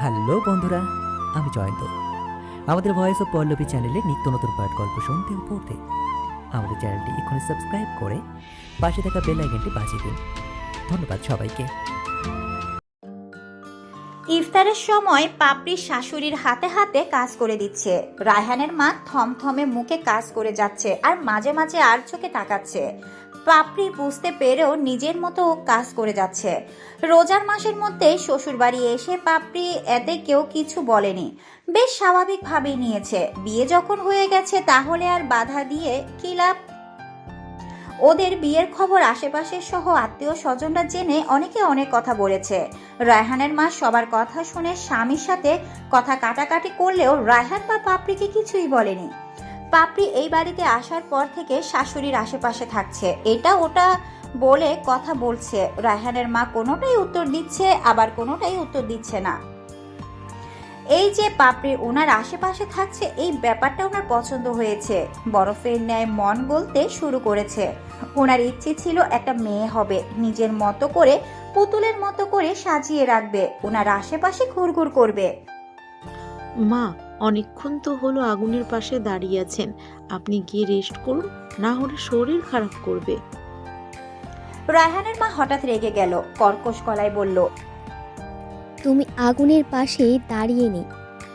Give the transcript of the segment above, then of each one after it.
Hello বন্ধুরা, আমি জয়ন্ত। আমাদের ভয়েস অফ পল্লবী চ্যানেলে নিত্য নতুন পাঠ গল্প শুনতে ও পড়তে। আমাদের চ্যানেলটি এখনই সাবস্ক্রাইব করে পাশে থাকা বেল আইকনটি বাজিয়ে দিন। ধন্যবাদ সবাইকে। ইফতারের সময় পাপড়ির শাশুড়ির হাতে হাতে কাজ করে দিচ্ছে। রায়হানের মা থমথমে মুখে কাজ করে যাচ্ছে আর মাঝে মাঝে আর চোখে তাকাচ্ছে। পাপড়ি বুঝতে পেরেও নিজের মতো কাজ করে যাচ্ছে। রোজার মাসের মধ্যে শ্বশুরবাড়ি এসে পাপড়ি এতে কেউ কিছু বলেনি। বেশ স্বাভাবিকভাবেই নিয়েছে। বিয়ে যখন হয়ে গেছে তাহলে আর বাধা দিয়ে কি লাভ? ওদের বিয়ের খবর আশেপাশের সহ আত্মীয় স্বজনরা জেনে অনেকে অনেক কথা বলেছে। রায়হানের মা সবার কথা শুনে স্বামীর সাথে কথা কাটাকাটি করলেও রায়হান বা পাপড়িকে কিছুই বলেনি। পাপড়ি এই বাড়িতে আসার পর থেকে শাশুড়ির আশেপাশে থাকছে। এটা ওটা বলে কথা বলছে। রায়হানের মা কোনোটাই উত্তর দিচ্ছে, আবার কোনোটাই উত্তর দিচ্ছে না। এই যে পাপড়ি ওনার আশেপাশে থাকছে, এই ব্যাপারটা ওনার পছন্দ হয়েছে। বরফের ন্যায় মন গলতে শুরু করেছে। ওনার ইচ্ছে ছিল একটা মেয়ে হবে। নিজের মতো করে, পুতুলের মতো করে সাজিয়ে রাখবে। ওনার আশেপাশে ঘুরঘুর করবে। মা অনেকক্ষণ তো হলো আগুনের পাশে দাঁড়িয়ে আছেন। আপনি গিয়ে রেস্ট করুন না হলে শরীর খারাপ করবে। রায়হানের মা হঠাৎ রেগে গেল কর্কশ গলায় বলল তুমি আগুনের পাশে দাঁড়িয়ে নেই।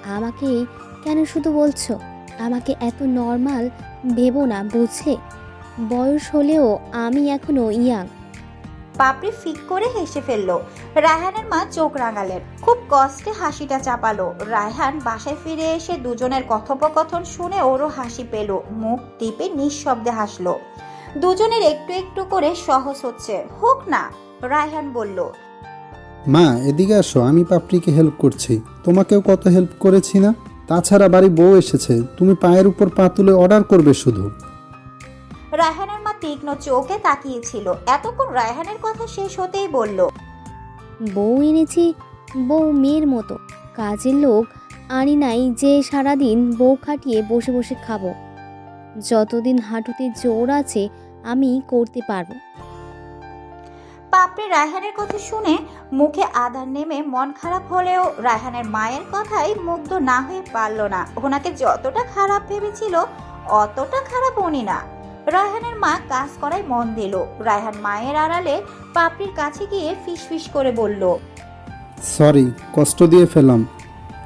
আমাকে কেন শুধু বলছো? আমাকে এত নর্মাল ভেবো না বুঝলে বয়স হলেও আমি এখনও ইয়াং পাপড়ি ফিক করে হেসে ফেলল। রায়হানের মা চোখ রাঙালেন। খুব কষ্টে হাসিটা চাপালো। রায়হান বাসায় ফিরে এসে দুজনের কথোপকথন শুনে ওরও হাসি পেল। মুখ টিপে নিঃশব্দে হাসলো। দুজনের একটু একটু করে সহজ হচ্ছে। হোক না, রায়হান বলল। মা, এদিকে আসো, আমি পাপড়িকে হেল্প করছি। তোমাকেও কত হেল্প করেছি না? তাছাড়া বাড়ি বউ এসেছে। তুমি পায়ের উপর পা তুলে অর্ডার করবে শুধু। রায়হানের মা তীক্ষ্ণ চোখে তাকিয়েছিল। এতক্ষণ রায়হানের কথা শেষ হতেই বলল বউ এনেছি বউ মেয়ের মতো। কাজের লোক আনি নাই যে সারাদিন বউ খাটিয়ে বসে বসে খাব। যতদিন হাঁটুতে জোর আছে আমি করতে পারব। পাপড়ি রায়হানের কথা শুনে মুখে আধার নেমে মন খারাপ হলেও রায়হানের মায়ের কথাই মুগ্ধ না হয়ে পারল না। ওনাকে যতটা খারাপ ভেবেছিল অতটা খারাপ উনি না। রায়হানের মা কাজ করায় মন দিল। রায়হান মায়ের আড়ালে পাপড়ির কাছে গিয়ে ফিসফিস করে বলল সরি কষ্ট দিয়ে ফেলাম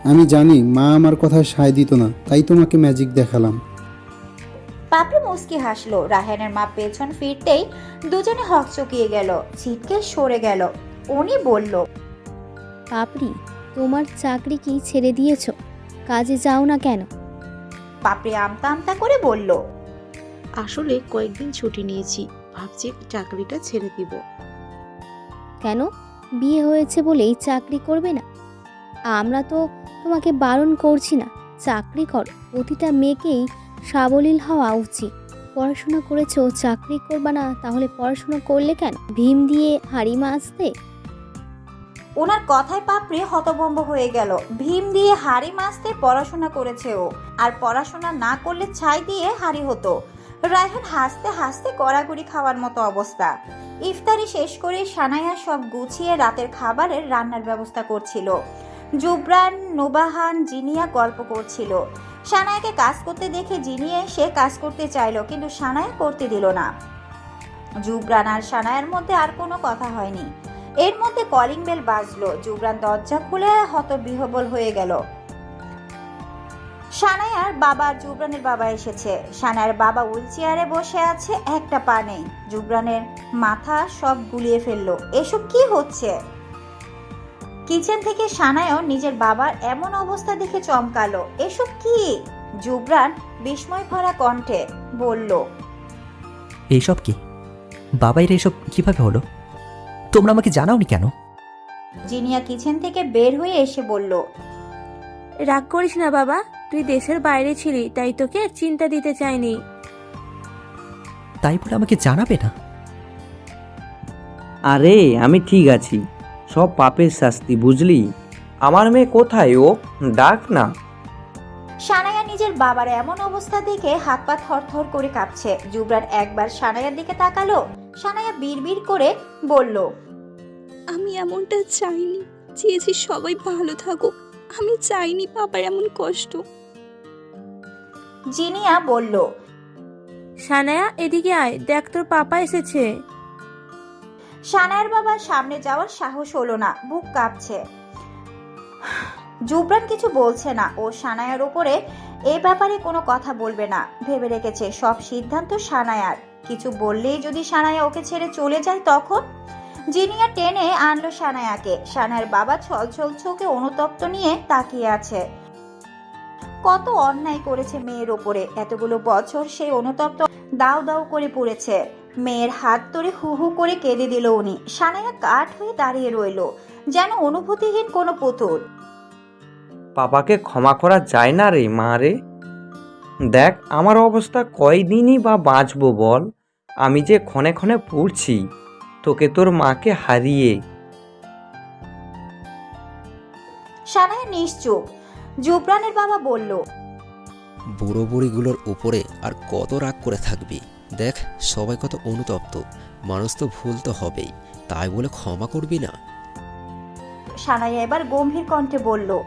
আমি জানি মা আমার কথায় সায় দিত না তাই তোমাকে ম্যাজিক দেখালাম। পাপড়ি মুস্কি হাসলো। রায়হানের মা পেছন ফিরতেই দুজনে হকচকিয়ে গেল ছিটকে সরে গেল। উনি বলল পাপড়ি তোমার চাকরি কি ছেড়ে দিয়েছ? কাজে যাও না কেন? পাপড়ি আমতা আমতা করে বলল আসলে কয়েকদিন ছুটি নিয়েছি। ভাবছি চাকরিটা ছেড়ে দিব। কেন? বিয়ে হয়েছে বলেই চাকরি করবে না। আমরা তো তোমাকে বারণ করছি না। চাকরি কর। প্রতিটা মেয়েকেই সাবলীল হওয়া উচিত। পড়াশোনা করেছ চাকরি করবা না তাহলে পড়াশোনা করলে কেন? ভীম দিয়ে হাড়ি মাছতে ওনার কথায় পাপড়ে হতভম্ব হয়ে গেল। ভীম দিয়ে হাড়ি মাছতে পড়াশোনা করেছে ও। আর পড়াশোনা না করলে ছাই দিয়ে হাড়ি হতো। রায়হান হাসতে হাসতে গড়াগড়ি খাওয়ার মতো অবস্থা। ইফতারি শেষ করে সানায়া সব গুছিয়ে রাতের খাবারের রান্নার ব্যবস্থা করছিল। জুবরান, নোবাহান, জিনিয়া গল্প করছিল। সানায়াকে কাজ করতে দেখে জিনিয়া সে কাজ করতে চাইলো, কিন্তু সানায়া করতে দিল না। জুবরান আর সানায়ার মধ্যে আর কোনো কথা হয়নি। এর মধ্যে কলিং বেল বাজলো। জুবরান দরজা খুলে হত হতবিহবল হয়ে গেল। সানায়ার বাবা আর জুবরানের বাবা এসেছে। সানায়ার বাবা হুইল চেয়ারে বসে আছে একটা পা নেই। জুবরানের মাথা সব গুলিয়ে ফেলল। এসব কি হচ্ছে? কিচেন থেকে সানায়ও নিজের বাবার এমন অবস্থা দেখে চমকালো। এসব কি? জুবরান বিস্ময় ভরা কণ্ঠে বলল এইসব কি? বাবাইরা এসব কীভাবে হলো? তোমরা আমাকে জানাওনি কেন? জিনিয়া কিচেন থেকে বের হয়ে এসে বলল রাগ করিস না বাবা। তুই দেশের বাইরে ছিলি তাই তোকে আর চিন্তা দিতে চাইনি। তাই বলে আমাকে জানাবে না? আরে আমি ঠিক আছি। সব পাপের শাস্তি বুঝলি? আমার মেয়ে কোথায় ও? ডাক না। সানায়া নিজের বাবার এমন অবস্থা দেখে হাত পা থরথর করে কাঁপছে। জুবরান একবার সানায়ার দিকে তাকালো সানায়া বিড়বিড় করে বলল আমি এমনটা চাইনি চেয়েছি সবাই ভালো থাকুক। আমি চাইনি বাবার এমন কষ্ট। জিনিয়া বলল সানায়া এদিকে আয় দেখ তোর পাপা এসেছে। সানায়ার বাবার সামনে যাওয়ার সাহস হলো না বুক কাঁপছে। জুবরান কিছু বলছে না ও সানায়ার উপরে এ ব্যাপারে কোনো কথা বলবে না ভেবে রেখেছে সব সিদ্ধান্ত সানায়ার। কিছু বললেই যদি সানায়া ওকে ছেড়ে চলে যায় তখন? জিনিয়া টেনে আনলো সানায়াকে সানায়ের বাবা ছলছল চোখে অনুতপ্ত নিয়ে তাকিয়ে আছে। কত অন্যায় করেছে মেয়ের ওপরে। এতগুলো বছর সেই অনুতপ্ত দাও দাও করে পড়েছে। মেয়ের হাত ধরে হু হু করে কেঁদে দিল উনি। সানায়া কাঠ হয়ে দাঁড়িয়ে রইল যেন অনুভূতিহীন কোনো পুতুল। পাপাকে ক্ষমা করা যায় না রে মা রে। দেখ আমার অবস্থা কয়দিনই বা বাঁচবো বল। আমি যে ক্ষণে ক্ষণে পড়ছি তোকে তোর মাকে হারিয়ে। সানায়া নিশ্চুপ। জুবরানের বাবা বলল বুড়ো বুড়িগুলোর উপরে আর কত রাগ করে থাকবি? দেখ সবাই কত অনুতপ্ত। মানুষ তো ভুল তো হবেই তাই বলে ক্ষমা করবি না? সানায়া এবার গম্ভীর কণ্ঠে বলল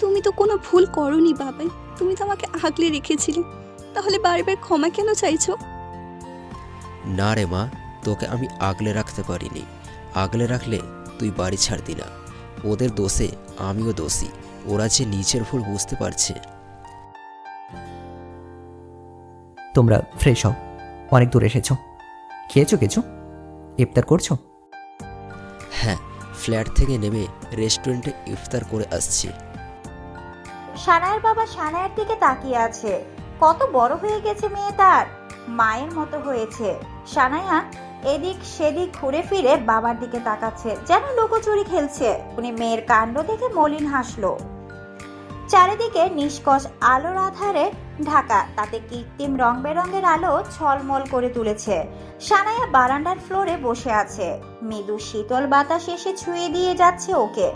তুমি তো কোনো ভুল করনি বাবাই তুমি তো আমাকে আগলে রেখেছিলে। তাহলে বারবার ক্ষমা কেন চাইছো? না রে মা তোকে আমি আগলে রাখতে পারিনি। আগলে রাখলে তুই বাড়ি ছাড়তি না। ওদের দোষে আমিও দোষী। ওরা যে নিজের ভুল বুঝতে পারছে। তোমরা ফ্রেশ হও অনেক দূর এসেছ। খেয়েছো কিছু? ইফতার করছ? হ্যাঁ ফ্ল্যাট থেকে নেমে রেস্টুরেন্টে ইফতার করে আসছি। সানায়ের বাবা সানায়ের দিকে তাকিয়ে আছে। কত বড় হয়ে গেছে মেয়ে তার। মায়ের মতো হয়েছে। সানায়া এদিক সেদিক ঘুরে ফিরে বাবার দিকে তাকাচ্ছে। যেন লুকোচুরি খেলছে। উনি মেয়ের কাণ্ড দেখে মলিন হাসলো। চারিদিকে নিষ্কষ আলোর আধারে ঢাকা। তাতে কৃত্রিম রং বেরঙের আলো ছলমল করে তুলেছে। সানায়া বারান্দার ফ্লোরে বসে আছে। মৃদু শীতল বাতাস এসে ছুঁয়ে দিয়ে যাচ্ছে ওকে।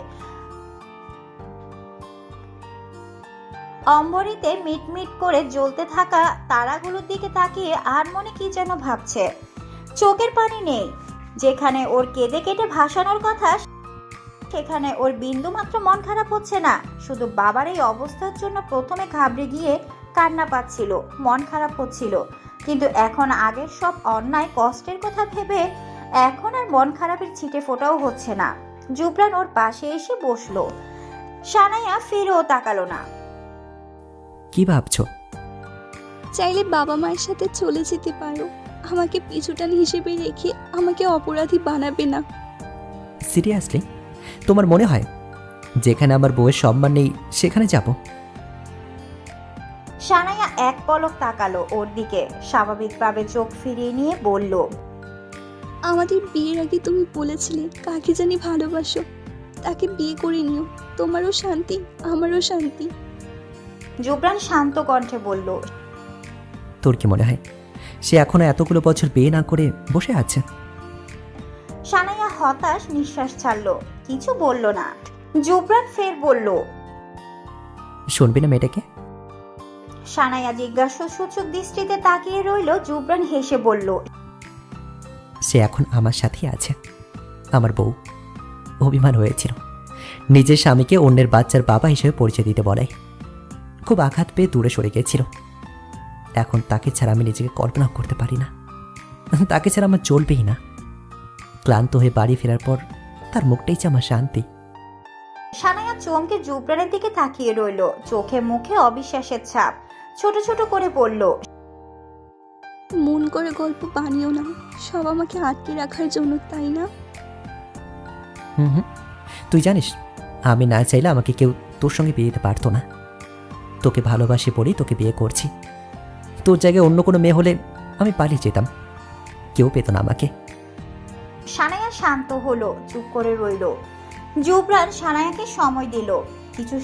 অম্বরীতে মিটমিট করে জ্বলতে থাকা তারাগুলোর দিকে তাকিয়ে আর মনে কি যেন ভাবছে। চোখের পানি নেই। যেখানে ওর কেঁদে কেটে ভাসানোর কথা সেখানে ওর বিন্দু মাত্র মন খারাপ হচ্ছে না। শুধু বাবার এই অবস্থার জন্য প্রথমে ঘাবড়ে গিয়ে কান্না পাচ্ছিল মন খারাপ হচ্ছিল। কিন্তু এখন আগের সব অন্যায় কষ্টের কথা ভেবে এখন আর মন খারাপের ছিটে ফোটাও হচ্ছে না। জুবরান ওর পাশে এসে বসল। সানাইয়া ফিরেও তাকালো না। কি ভাবছ? চাইলে বাবা মায়ের সাথে চলে যেতে পারো। আমাকে পিছুটান হিসেবে রেখে আমাকে অপরাধী বানাবে না। সিরিয়াসলি? তোমার মনে হয়? যেখানে আমার বউয়ের সম্মান নেই সেখানে যাব। সানাইয়া এক পলক তাকালো ওর দিকে স্বাভাবিকভাবে চোখ ফিরিয়ে নিয়ে বলল আমাদের বিয়ের আগে তুমি বলেছিলে কাকে জানি ভালোবাসো। তাকে বিয়ে করে নিও। তোমারও শান্তি আমারও শান্তি। জুবরান শান্ত কণ্ঠে বলল তোর কি মনে হয়? সে এখনও এতগুলো বছর বিয়ে না করে বসে আছে? সানাইয়া হতাশ নিঃশ্বাস ছাড়লো। কিছু বলল না। জুবরান ফের বলল শুনবি না মেয়েটাকে? সানাইয়া জিজ্ঞাসা সূচক দৃষ্টিতে তাকিয়ে রইল। জুবরান হেসে বলল সে এখন আমার সাথেই আছে। আমার বউ অভিমান হয়েছিল। নিজের স্বামীকে অন্যের বাচ্চার বাবা হিসেবে পরিচয় দিতে বলাই। খুব আঘাত পেয়ে দূরে সরে গেছিল। এখন তাকে ছাড়া আমি নিজেকে কল্পনা করতে পারি না। তাকে ছাড়া আমার চলবেই না। ক্লান্ত হয়ে বাড়ি ফেরার পর তার মুখটাই যে আমার শান্তি। সানাইয়া চমকে জুবরানের দিকে তাকিয়ে রইল। চোখে মুখে অবিশ্বাসের ছাপ। ছোট ছোট করে বলল মন করে গল্প বানিও না। সব আমাকে আটকে রাখার জন্য তাই না? হুম হুম। তুই জানিস আমি না চাইলে আমাকে কেউ তোর সঙ্গে বিয়ে দিতে পারতো না। তোকে ভালোবাসি বলেই তোকে বিয়ে করছি। তোর জায়গায় অন্য কোনো মেয়ে হলে আমি পালিয়ে যেতাম। কেউ পেত না আমাকে। শান্ত হলো চুপ করে রইল। জুবরান সানায়াকে সময় দিল। কিছু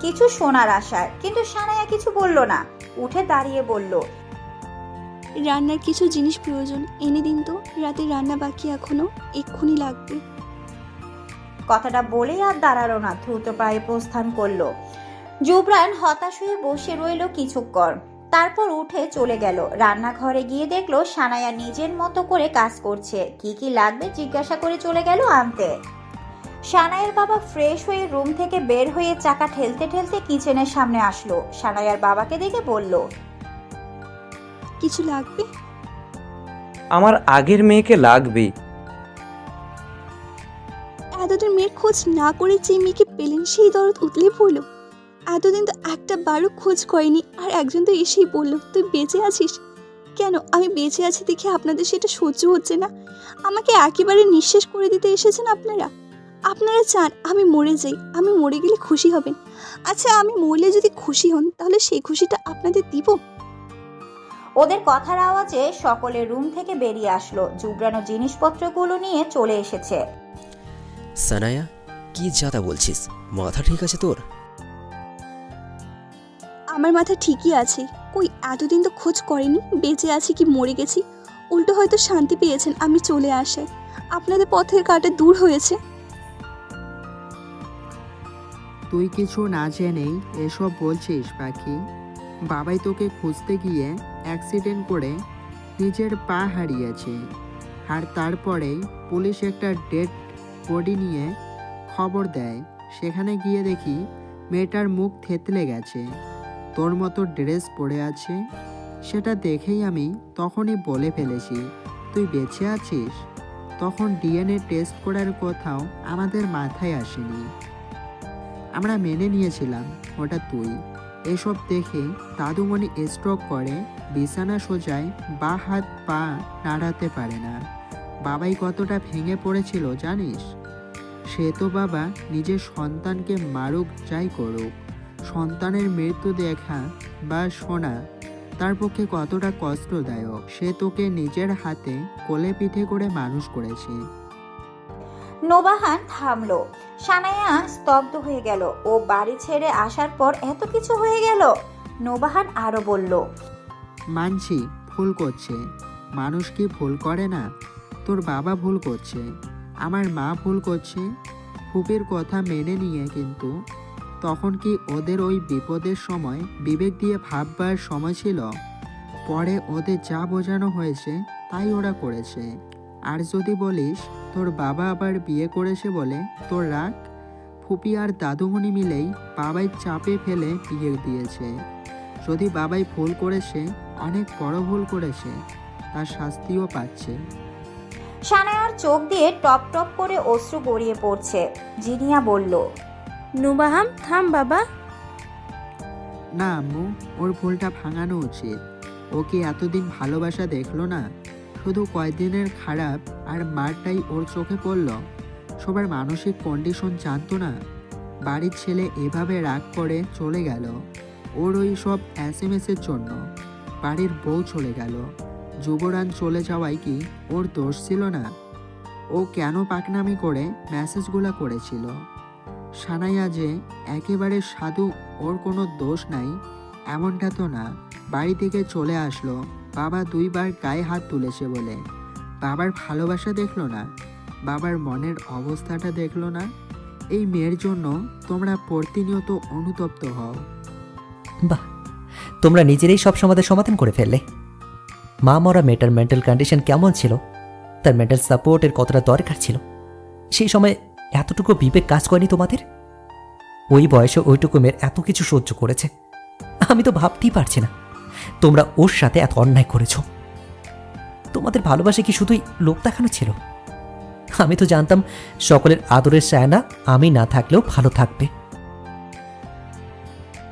কিছু শোনার আশায় কিন্তু সানায়া কিছু বলল না। উঠে দাঁড়িয়ে বলল রান্নার কিছু জিনিস প্রয়োজন এনে দিন তো। রাতে রান্না বাকি এখনও এক্ষুনি লাগবে। কথাটা বলেই আর দাঁড়াল না দ্রুত পায়ে প্রস্থান করল। জুবরান হতাশ হয়ে বসে রইল কিছুক্ষণ। তারপর উঠে চলে গেল। রান্নাঘরে গিয়ে দেখল সানায়া নিজের মতো করে কাজ করছে। কি কি লাগবে জিজ্ঞাসা করে চলে গেল আনতে। সানায়ের বাবা ফ্রেশ হয়ে রুম থেকে বের হয়ে চাকা ঠেলতে ঠেলতে কিচেনের সামনে আসলো। সানায়ার বাবাকে দেখে বলল কিছু লাগবে? আমার আগের মেয়েকে লাগবে। এতদিন মেয়ের খোঁজ না করে যে মেয়েকে পেলেন সেই দরদ উতলে পড়ল। এতদিন তো একটা বারও খোঁজ করেনি আর একজন তো এসেই বলল তুই বেঁচে আছিস? কেন? আমি বেঁচে আছি দেখে আপনাদের সেটা সহ্য হচ্ছে না। আমাকে একেবারে নিঃশেষ করে দিতে এসেছেন আপনারা। আপনারা চান আমি মরে যাই আমি মরে গেলে খুশি হবেন। আচ্ছা আমি মরলে যদি খুশি হন তাহলে সেই খুশিটা আপনাদের দিব? ওদের কথার আওয়াজে সকলে রুম থেকে বেরিয়ে আসলো। জুবরানো জিনিসপত্রগুলো নিয়ে চলে এসেছে। সানায়া কি যাতা বলছিস? মাথা ঠিক আছে তোর? আমার মাথা ঠিকই আছে। কই, এতদিন তো খোঁজ করেনি, বেঁচে আছি কি মরে গেছি? উল্টো হয়তো শান্তি পেয়েছেন আমি চলে আসে আপনাদের পথের কাটা দূর হয়েছে। তুই কিছু না জেনেই এসব বলছিস, পাখি। বাবাই তোকে খুঁজতে গিয়ে অ্যাক্সিডেন্ট করে নিজের পা হারিয়েছে। আর তারপরেই পুলিশ একটা ডেড বডি নিয়ে খবর দেয়। সেখানে গিয়ে দেখি মেয়েটার মুখ থেতলে গেছে। তোর মতো ড্রেস পরে আছে? সেটা দেখেই আমি তখনই বলে ফেলেছি, তুই বেঁচে আছিস? তখন ডিএনএ টেস্ট করার কথাও আমাদের মাথায় আসেনি। আমরা মেনে নিয়েছিলাম, ওটা তুই। এসব দেখে দাদুমণি স্ট্রোক করে, বিছানা সোজায় বা হাত পা নাড়াতে পারে না। বাবাই কতটা ভেঙে পড়েছিল জানিস? সে তো বাবা নিজের সন্তানকে মারুক, যাই করুক। সন্তানের মৃত্যু দেখা বা শোনা তার পক্ষে কতটা কষ্টদায়ক সে তোকে নিজের হাতে কোলে পিঠে করে মানুষ করেছে। নোবাহান থামলো। সানায়া স্তব্ধ হয়ে গেল। ও বাড়ি ছেড়ে আসার পর এত কিছু হয়ে গেল? নোবাহান আরও বলল মানছি ভুল করছে। মানুষ কি ভুল করে না? তোর বাবা ভুল করছে। আমার মা ভুল করছে। ফুপির কথা মেনে নিয়ে কিন্তু তখন কি ওদের ওই বিপদের সময় বিবেক দিয়ে ভাববার সময় ছিল? পরে ওদের যা বোঝানো হয়েছে, তাই ওরা করেছে। আর যদি বলিস, তোর বাবা আবার বিয়ে করেছে বলে তোর রাগ? ফুপি আর দাদুমণি মিলেই বাবাই চাপে ফেলে বিয়ে দিয়েছে। যদি বাবাই ভুল করেছে, অনেক বড় ভুল করেছে, তার শাস্তিও পাচ্ছে। সানায়ার চোখ দিয়ে টপ টপ করে অশ্রু গড়িয়ে পড়ছে। জিনিয়া বলল নুবাহাম, থাম বাবা। না আম্মু, ওর ভুলটা ভাঙানো উচিত। ও কি এতদিন ভালোবাসা দেখল না। শুধু কয়দিনের খারাপ আর মারটাই ওর চোখে পড়ল। সবার মানসিক কন্ডিশন জানতো না। বাড়ির ছেলে এভাবে রাগ করে চলে গেল। ওর ওই সব এস এম এসের জন্য। বাড়ির বউ চলে গেল। যুবরান চলে যাওয়ায় কি ওর দোষ ছিল না? ও কেন পাকনামি করে মেসেজগুলো করেছিল? সানাইয়া যে একেবারে সাধু, ওর কোনো দোষ নাই, এমনটা তো না। বাড়ি থেকে চলে আসলো। বাবা দুইবার গায়ে হাত তুলেছে বলে। বাবার ভালোবাসা দেখল না? বাবার মনের অবস্থাটা দেখল না? এই মেয়ের জন্য তোমরা প্রতিনিয়ত অনুতপ্ত হও। বাহ! তোমরা নিজেরাই সব সমাধান সমাধান করে ফেললে। মা মরা মেয়েটার মেন্টাল কন্ডিশন কেমন ছিল? তার মেন্টাল সাপোর্টের কতটা দরকার ছিল? সেই সময় এতটুকু বিবেক কাজ করেনি তোমাদের? ওই বয়সে ওইটুকু মেয়ের এত কিছু সহ্য করেছে। আমি তো ভাবতেই পারছি না। তোমরা ওর সাথে এত অন্যায় করেছ। তোমাদের ভালোবাসা কি শুধুই লোক দেখানো ছিল? আমি তো জানতাম সকলের আদরের সায়না আমি না থাকলেও ভালো থাকবে।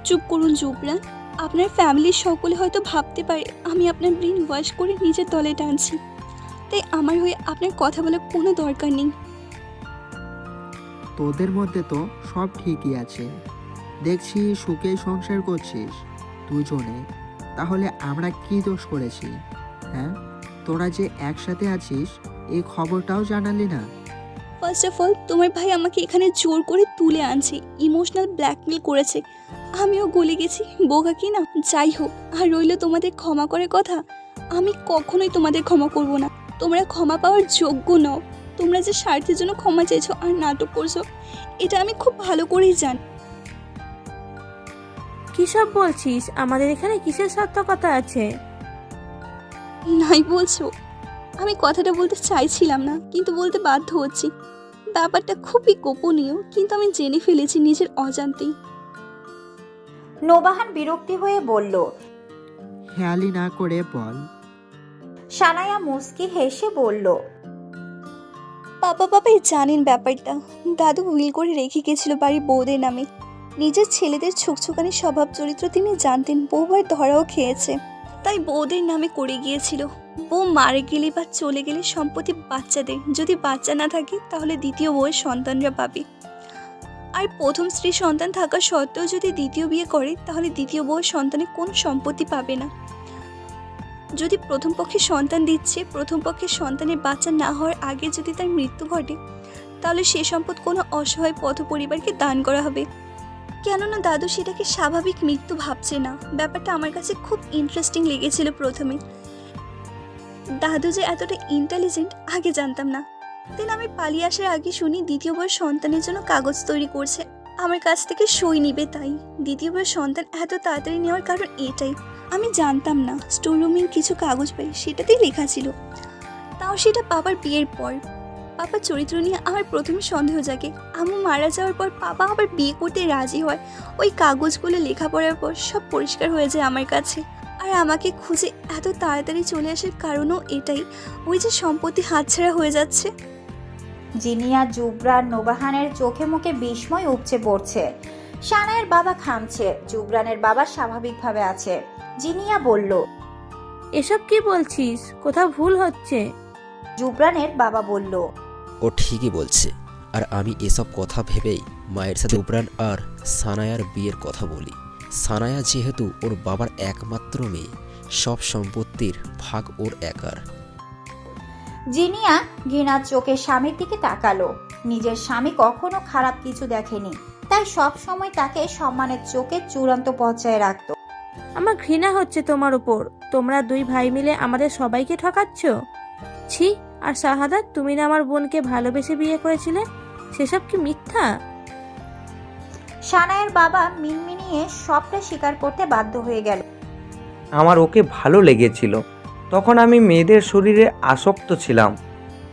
চুপ করুন জুবরান আপনার ফ্যামিলির সকলে হয়তো ভাবতে পারে আমি আপনার ব্রেন ওয়াশ করে নিজের তলে টানছি। তাই আমার হয়ে আপনার কথা বলার কোনো দরকার নেই। তোদের মধ্যে তো সব ঠিকই আছে। দেখছি সুখে সংসার করছিস দুজনে। তাহলে আমরা কি দোষ করেছি হ্যাঁ? তোরা যে একসাথে আছিস এই খবরটাও জানালি না? ফার্স্ট অফ অল তোমার ভাই আমাকে এখানে জোর করে তুলে আনছে ইমোশনাল ব্ল্যাকমেল করেছে। আমিও গলে গেছি, বোকা কি না? যাই হোক, আর রইল তোমাদের ক্ষমা করে কথা। আমি কখনোই তোমাদের ক্ষমা করব না। তোমরা ক্ষমা পাওয়ার যোগ্য নও। তোমরা যে স্বার্থের জন্য ক্ষমা চেয়েছো আর নাটক করছ এটা আমি খুব ভালো করেই জানি। কিসব বলছিস? আমাদের এখানে কিসের সার্থকতা আছে? নাই বলছো। আমি কথাটা বলতে চাইছিলাম না কিন্তু বলতে বাধ্য হচ্ছি। ব্যাপারটা খুবই গোপনীয় কিন্তু আমি জেনে ফেলেছি নিজের অজান্তেই। নোবাহান বিরক্তি হয়ে বলল হেয়ালি না করে বল। সানায়া মুস্কি হেসে বলল বাবা বাবাই জানেন ব্যাপারটা। দাদু উইল করে রেখে গেছিল বাড়ির বউদের নামে। নিজের ছেলেদের ছুকছুকানি স্বভাব চরিত্র তিনি জানতেন বউবার ধরাও খেয়েছে। তাই বউদের নামে করে গিয়েছিল। বউ মারে গেলে বা চলে গেলে সম্পত্তি বাচ্চাদের। যদি বাচ্চা না থাকে, তাহলে দ্বিতীয় বউয়ের সন্তানরা পাবে। আর প্রথম স্ত্রী সন্তান থাকা সত্ত্বেও যদি দ্বিতীয় বিয়ে করে, তাহলে দ্বিতীয় বউয়ের সন্তানের কোন সম্পত্তি পাবে না। যদি প্রথম পক্ষে সন্তান দিচ্ছে, প্রথম পক্ষে সন্তানের বাচ্চা না হওয়ার আগে যদি তার মৃত্যু ঘটে, তাহলে সে সম্পদ কোনো অসহায় পথ পরিবারকে দান করা হবে। কেননা দাদু সেটাকে স্বাভাবিক মৃত্যু ভাবছে না। ব্যাপারটা আমার কাছে খুব ইন্টারেস্টিং লেগেছিল প্রথমে। দাদু যে এতটা ইন্টেলিজেন্ট আগে জানতাম না। দেন আমি পালিয়ে আসার আগে শুনি দ্বিতীয়বার সন্তানের জন্য কাগজ তৈরি করছে। আমার কাছ থেকে সই নিবে তাই। দ্বিতীয়বার সন্তান এত তাড়াতাড়ি নেওয়ার কারণ এটাই। আমি জানতাম না স্টোররুমের কিছু কাগজ পাই সেটাতেই লেখা ছিল। তাও সেটা বাবার বিয়ের পর। পাপার চরিত্র নিয়ে আমার প্রথমে সন্দেহ জাগে। আম্মু মারা যাওয়ার পর পাপা আবার বিয়ে করতে রাজি হয়। ওই কাগজগুলো লেখাপড়ার পর সব পরিষ্কার হয়ে যায় আমার কাছে। আর আমাকে খুঁজে এত তাড়াতাড়ি চলে আসার কারণও এটাই। ওই যে সম্পত্তি হাতছাড়া হয়ে যাচ্ছে। জিনিয়া জুবরান নোবাহানের চোখে মুখে বিস্ময় উপচে পড়ছে। সানায়ের বাবা খামছে। জুবরানের বাবা স্বাভাবিকভাবে আছে। জিনিয়া বলল এসব কি বলছিস? কোথাও ভুল হচ্ছে? জুবরানের বাবা বলল ও ঠিকই বলছে। আর আমি এসব কথা ভেবেই মায়ের সাথে উপরান আর সানায়ার বিয়ের কথা বলি। সানায়া যেহেতু ওর বাবার একমাত্র মেয়ে সব সম্পত্তির ভাগ ওর একার। জিনিয়া ঘৃণার চোখে স্বামীর দিকে তাকালো। নিজের স্বামী কখনো খারাপ কিছু দেখেনি তাই সব সময় তাকে সম্মানের চোখে চূড়ান্ত পর্যায়ে রাখতো। আমার ঘৃণা হচ্ছে তোমার উপর। তোমরা দুই ভাই মিলে আমাদের সবাইকে ঠকাচ্ছ? ছি আর শাহাদাত তুমি না আমার বোনকে ভালোবেসে বিয়ে করেছিলে? সেসব কি মিথ্যা? সানায়ের বাবা মিনমিনিয়ে সবটা স্বীকার করতে বাধ্য হয়ে গেল। আমার ওকে ভালো লেগেছিল। তখন আমি মেয়েদের শরীরে আসক্ত ছিলাম।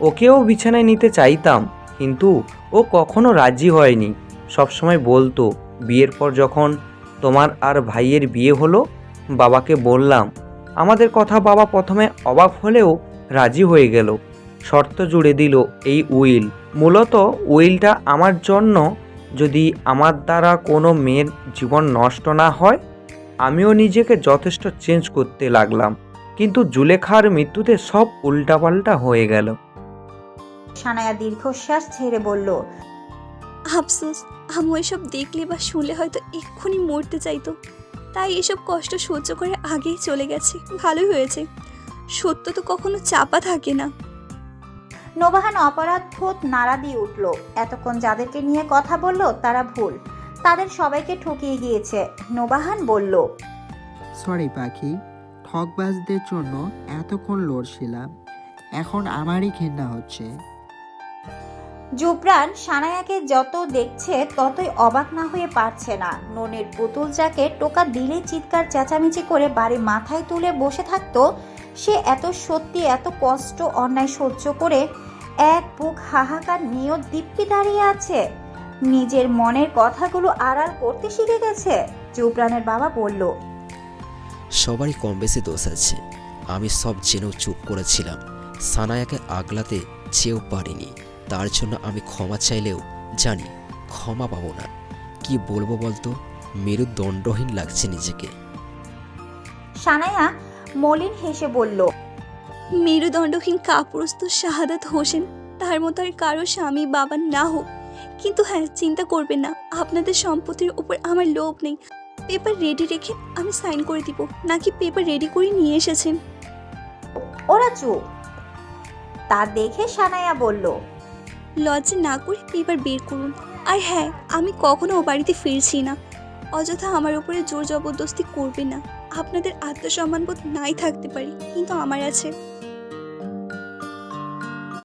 ওকেও বিছানায় নিতে চাইতাম কিন্তু ও কখনো রাজি হয়নি। সবসময় বলতো বিয়ের পর যখন তোমার আর ভাইয়ের বিয়ে হলো? বাবাকে বললাম আমাদের কথা বাবা প্রথমে অবাক হলেও রাজি হয়ে গেল। শর্ত জুড়ে দিল এই উইল। মূলত উইলটা আমার জন্য যদি আমার দ্বারা কোনো মেয়ের জীবন নষ্ট না হয় আমিও নিজেকে যথেষ্ট চেঞ্জ করতে লাগলাম। কিন্তু জুলেখার মৃত্যুতে সব উল্টাপাল্টা হয়ে গেল। সানায়া দীর্ঘশ্বাস ছেড়ে বলল আফসোস আম্মু এসব দেখলে বা শুনলে হয়তো এক্ষুনি মরতে চাইতো। তাই এসব কষ্ট সহ্য করে আগেই চলে গেছে। ভালোই হয়েছে। সত্য তো কখনো চাপা থাকে না। নোবাহান অপরাধ বোধ নাড়া দিয়ে উঠল। এতক্ষণ যাদেরকে নিয়ে কথা বলল তারা ভুল। তাদের সবাইকে ঠকিয়ে গিয়েছে। নোবাহান বলল সরি পাখি। ঠকবাজদের জন্য এতক্ষণ লড়ছিলাম। এখন আমারই ঘেন্না হচ্ছে। জুবরান সানায়াকে যত দেখছে, ততই অবাক না হয়ে পারছে না। ননের পুতুল যাকে টোকা দিলে চিৎকার চেঁচামেচি করে বাড়ি মাথায় তুলে বসে থাকতো, সে এত সত্যি, এত কষ্ট, অন্যায় সহ্য করে এক বুক হাহাকার নিয়ত দিব্যি দাঁড়িয়ে আছে। নিজের মনের কথাগুলো আড়াল করতে শিখে গেছে। জুবরানের বাবা বলল, সবারই কম বেশি দোষ আছে। আমি সব জেনেও চুপ করেছিলাম। সানায়াকে আগলাতে চেয়েও পারিনি। তার জন্য আমি ক্ষমা চাইলেও জানি ক্ষমা পাবো না। কি বলব বলতো? মেরুদণ্ডহীন লাগছে নিজেকে। সানায়া মলিন হেসে বলল মেরুদণ্ডহীন কাপুরস্ত শাহাদাত হোসেন তার মতো আর কারও স্বামী বাবা না হোক। কিন্তু হ্যাঁ চিন্তা করবেন না আপনাদের সম্পত্তির উপর আমার লোভ নেই। পেপার রেডি রেখে আমি সাইন করে দিব নাকি পেপার রেডি করে নিয়ে এসেছেন? ওরা চুপ। তা দেখে সানায়া বলল লজ্জা না করে এবার বের করুন। আর হ্যাঁ আমি কখনো ও বাড়িতে ফিরছি না। অযথা আমার উপরে জোর জবরদস্তি করবে না। আপনাদের আত্মসম্মানবোধ নাই থাকতে পারি, কিন্তু আমার আছে।